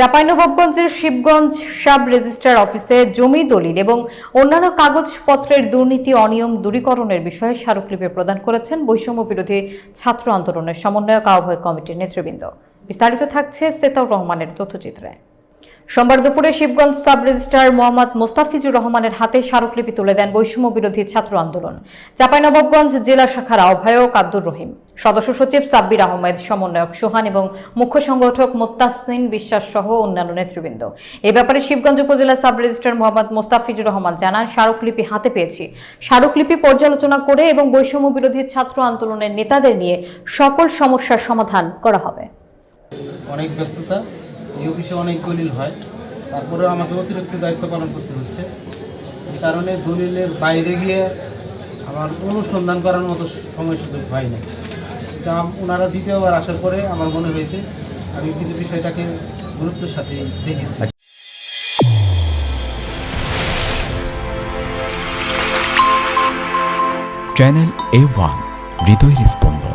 চাঁপাইনবাবগঞ্জের Shibganj sub registrar অফিসে জমি দলিল এবং অন্যান্য কাগজপত্রের দুর্নীতি, অনিয়ম দূরীকরণের বিষয়ে স্মারকলিপি প্রদান করেছেন বৈষম্য বিরোধী ছাত্র আন্দোলনের সমন্বয়ক আহ্বায়ক কমিটির নেতৃবৃন্দ। বিস্তারিত থাকছে সেতাউর রহমানের তথ্যচিত্রে। সোমবার দুপুরে শিবগঞ্জ সাব রেজিস্ট্রার মোহাম্মদ মোস্তাফিজুর রহমানের হাতে স্মারকলিপি তুলে দেন বৈষম্য বিরোধী ছাত্র আন্দোলন। চাঁপাইনবাবগঞ্জ জেলা শাখার আহ্বায়ক আব্দুর রহিম, সদস্য সচিব সাব্বির আহমেদ, সমন্বয়ক সোহান এবং মুখ্য সংগঠক মোত্তাসিন বিশ্বাস সহ অন্যান্য নেতৃবৃন্দ। এ ব্যাপারে শিবগঞ্জ উপজেলা সাব রেজিস্ট্রার মোহাম্মদ মোস্তাফিজুর রহমান জানান, স্মারকলিপি হাতে পেয়েছি। স্মারকলিপি পর্যালোচনা করে এবং বৈষম্য বিরোধী ছাত্র আন্দোলনের নেতাদের নিয়ে সকল সমস্যার সমাধান করা হবে। অনেক ব্যস্ততা এই অফিসে অনেক দলিল হয়। তারপরে আমাকে অতিরিক্ত দায়িত্ব পালন করতে হচ্ছে। এই কারণে দলিলের বাইরে গিয়ে আমার অনুসন্ধান করার মতো সময় সুযোগ হয় না তা ওনারা দ্বিতীয়বার আসার পরে আমার মনে হয়েছে, আমি কিন্তু বিষয়টাকে গুরুত্বের সাথে দেখেছি। চ্যানেল এ ওয়ান হৃদয়ের স্পন্দন